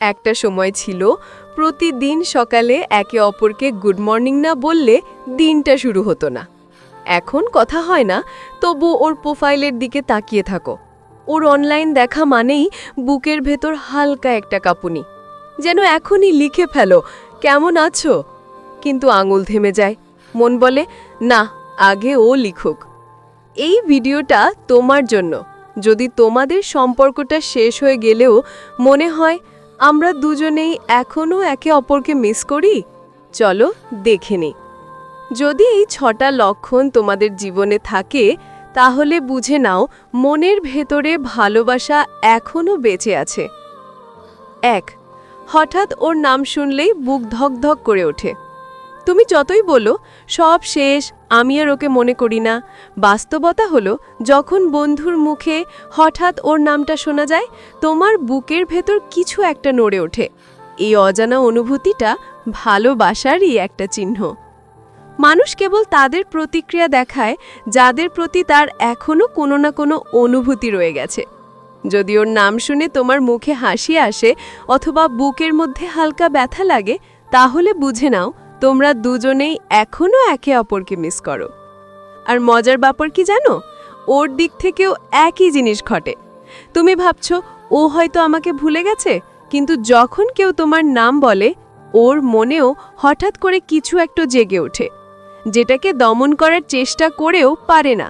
একটা সময় ছিল, প্রতিদিন সকালে একে অপরকে গুড মর্নিং না বললে দিনটা শুরু হতো না। এখন কথা হয় না, তবু ওর প্রোফাইলের দিকে তাকিয়ে থাকো। ওর অনলাইন দেখা মানেই বুকের ভেতর হালকা একটা কাঁপুনি। যেন এখনই লিখে ফেলো, কেমন আছো? কিন্তু আঙুল থেমে যায়। মন বলে, না, আগে ও লিখুক। এই ভিডিওটা তোমার জন্য। যদি তোমাদের সম্পর্কটা শেষ হয়ে গেলেও মনে হয় আমরা দুজনেই এখনও একে অপরকে মিস করি? চলো দেখে নিই। যদি এই ছটা লক্ষণ তোমাদের জীবনে থাকে, তাহলে বুঝে নাও মনের ভেতরে ভালোবাসা এখনও বেঁচে আছে। এক, হঠাৎ ওর নাম শুনলেই বুক ধক ধক করে ওঠে। তুমি যতই বলো, সব শেষ আমি আর ওকে মনে করি না। বাস্তবতা হলো, যখন বন্ধুর মুখে হঠাৎ ওর নামটা শোনা যায়, তোমার বুকের ভেতর কিছু একটা নড়ে ওঠে। এই অজানা অনুভূতিটা ভালোবাসারই একটা চিহ্ন। মানুষ কেবল তাদের প্রতিক্রিয়া দেখায়, যাদের প্রতি তার এখনও কোনো না কোনো অনুভূতি রয়ে গেছে। যদি ওর নাম শুনে তোমার মুখে হাসি আসে, অথবা বুকের মধ্যে হালকা ব্যথা লাগে, তাহলে বুঝে নাও তোমরা দুজনেই এখনও একে অপরকে মিস করো। আর মজার ব্যাপার কি জানো? ওর দিক থেকেও একই জিনিস ঘটে। তুমি ভাবছ, ও হয়তো আমাকে ভুলে গেছে, কিন্তু যখন কেউ তোমার নাম বলে, ওর মনেও হঠাৎ করে কিছু একটা জেগে ওঠে, যেটাকে দমন করার চেষ্টা করেও পারে না।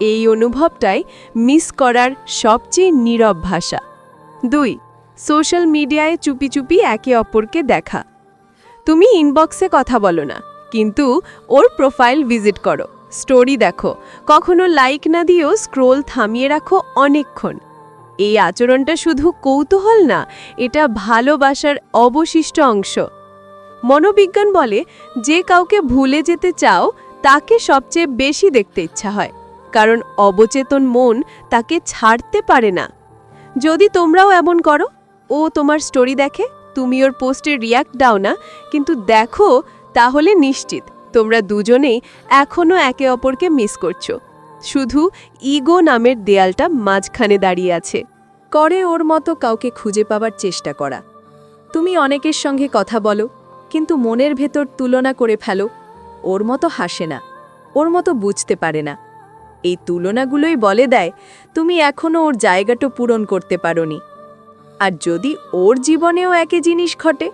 এই অনুভবটাই মিস করার সবচেয়ে নীরব ভাষা। দুই সোশ্যাল মিডিয়ায় চুপি চুপি একে অপরকে দেখা। তুমি ইনবক্সে কথা বলো না, কিন্তু ওর প্রোফাইল ভিজিট করো। স্টোরি দেখো। কখনো লাইক না দিয়েও স্ক্রোল থামিয়ে রাখো অনেকক্ষণ। এই আচরণটা শুধু কৌতূহল না, এটা ভালোবাসার অবশিষ্ট অংশ। মনোবিজ্ঞান বলে, যে কাউকে ভুলে যেতে চাও, তাকে সবচেয়ে বেশি দেখতে ইচ্ছা হয়। কারণ অবচেতন মন তাকে ছাড়তে পারে না। যদি তোমরাও এমন করো, ও তোমার স্টোরি দেখে। তুমি ওর পোস্টে রিয়াক্ট দাও না, কিন্তু দেখো, তাহলে নিশ্চিত, তোমরা দুজনেই এখনও একে অপরকে মিস করছ। শুধু ইগো নামের দেয়ালটা মাঝখানে দাঁড়িয়ে আছে। করে ওর মতো কাউকে খুঁজে পাবার চেষ্টা করা। তুমি অনেকের সঙ্গে কথা বলো, কিন্তু মনের ভেতর তুলনা করে ফেলো, ওর মতো হাসে না, ওর মতো বুঝতে পারে না। এই তুলনাগুলোই বলে দেয়, তুমি এখনও ওর জায়গাটা পূরণ করতে পারোনি। আর যদি ওর জীবনেও একই জিনিস ঘটে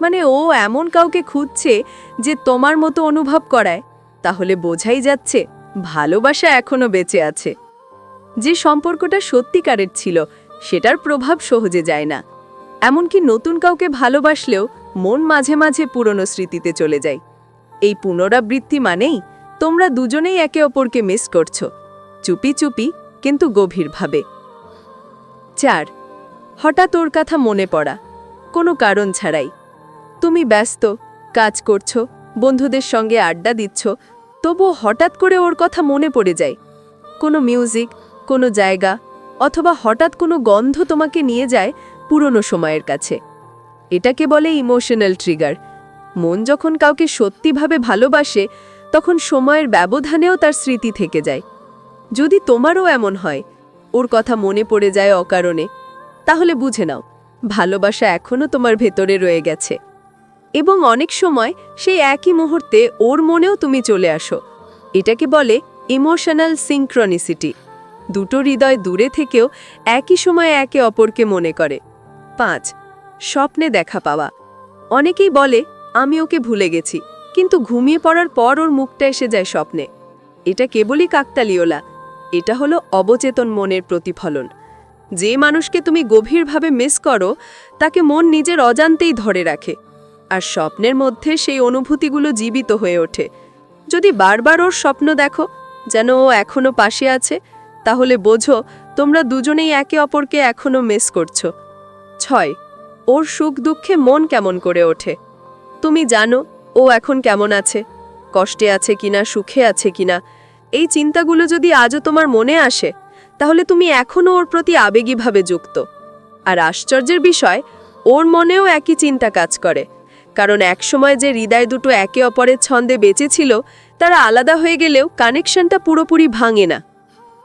মানে ও এমন কাউকে খুঁজছে যে তোমার মতো অনুভব করায়, তাহলে বোঝাই যাচ্ছে ভালোবাসা এখনও বেঁচে আছে। যে সম্পর্কটা সত্যিকারের ছিল, সেটার প্রভাব সহজে যায় না। এমনকি নতুন কাউকে ভালোবাসলেও মন মাঝে মাঝে পুরনো স্মৃতিতে চলে যায়। এই পুনরাবৃত্তি মানেই তোমরা দুজনেই একে অপরকে মিস করছ, চুপি চুপি কিন্তু গভীরভাবে। চার হঠাৎ ওর কথা মনে পড়া। কোনো কারণ ছাড়াই। তুমি ব্যস্ত, কাজ করছ, বন্ধুদের সঙ্গে আড্ডা দিচ্ছ তবু হঠাৎ করে ওর কথা মনে পড়ে যায়। কোনো মিউজিক, কোনো জায়গা, অথবা হঠাৎ কোনো গন্ধ তোমাকে নিয়ে যায় পুরনো সময়ের কাছে। এটাকে বলে ইমোশনাল ট্রিগার মন যখন কাউকে সত্যিভাবে ভালোবাসে, তখন সময়ের ব্যবধানেও তার স্মৃতি থেকে যায়। যদি তোমারও এমন হয়, ওর কথা মনে পড়ে যায় অকারণে। তাহলে বুঝে নাও, ভালোবাসা এখনও তোমার ভেতরে রয়ে গেছে। এবং অনেক সময় সেই একই মুহূর্তে ওর মনেও তুমি চলে আসো। এটাকে বলে ইমোশনাল সিঙ্ক্রনিসিটি দুটো হৃদয় দূরে থেকেও একই সময়ে একে অপরকে মনে করে। পাঁচ, স্বপ্নে দেখা পাওয়া। অনেকেই বলে, আমি ওকে ভুলে গেছি। কিন্তু ঘুমিয়ে পড়ার পর ওর মুখটা এসে যায় স্বপ্নে। এটা কেবলই কাকতালিওলা এটা হলো অবচেতন মনের প্রতিফলন। যে মানুষকে তুমি গভীরভাবে মিস করো, তাকে মন নিজের অজান্তেই ধরে রাখে। আর স্বপ্নের মধ্যে সেই অনুভূতিগুলো জীবিত হয়ে ওঠে। যদি বারবার ওর স্বপ্ন দেখো, যেন ও এখনও পাশে আছে, তাহলে বোঝো তোমরা দুজনেই একে অপরকে এখনও মিস করছ। ছয়, ওর সুখ দুঃখে মন কেমন করে ওঠে? তুমি জানো ও এখন কেমন আছে, কষ্টে আছে কিনা, সুখে আছে কিনা। এই চিন্তাগুলো যদি আজও তোমার মনে আসে তাহলে তুমি এখনও ওর প্রতি আবেগীভাবে যুক্ত। আর আশ্চর্যের বিষয়, ওর মনেও একই চিন্তা কাজ করে। কারণ একসময় যে হৃদয় দুটো একে অপরের ছন্দে বেঁচেছিল তারা আলাদা হয়ে গেলেও কানেকশনটা পুরোপুরি ভাঙে না।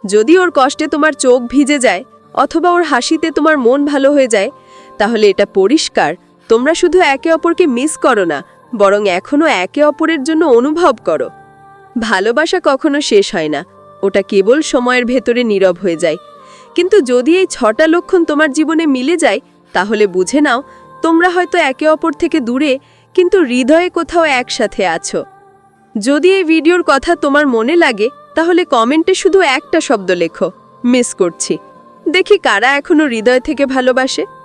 যদি ওর কষ্টে তোমার চোখ ভিজে যায়, অথবা ওর হাসিতে তোমার মন ভালো হয়ে যায়, তাহলে এটা পরিষ্কার। তোমরা শুধু একে অপরকে মিস করো না, বরং এখনও একে অপরের জন্য অনুভব করো। ভালোবাসা কখনো শেষ হয় না। ওটা কেবল সময়ের ভেতরে নীরব হয়ে যায়। কিন্তু যদি এই ছটা লক্ষণ তোমার জীবনে মিলে যায়, তাহলে বুঝে নাও, তোমরা হয়তো একে অপর থেকে দূরে, কিন্তু হৃদয়ে কোথাও একসাথে আছো। যদি এই ভিডিওর কথা তোমার মনে লাগে, তাহলে কমেন্টে শুধু একটা শব্দ লেখো, মিস করছি। দেখি কারা এখনও হৃদয় থেকে ভালোবাসে।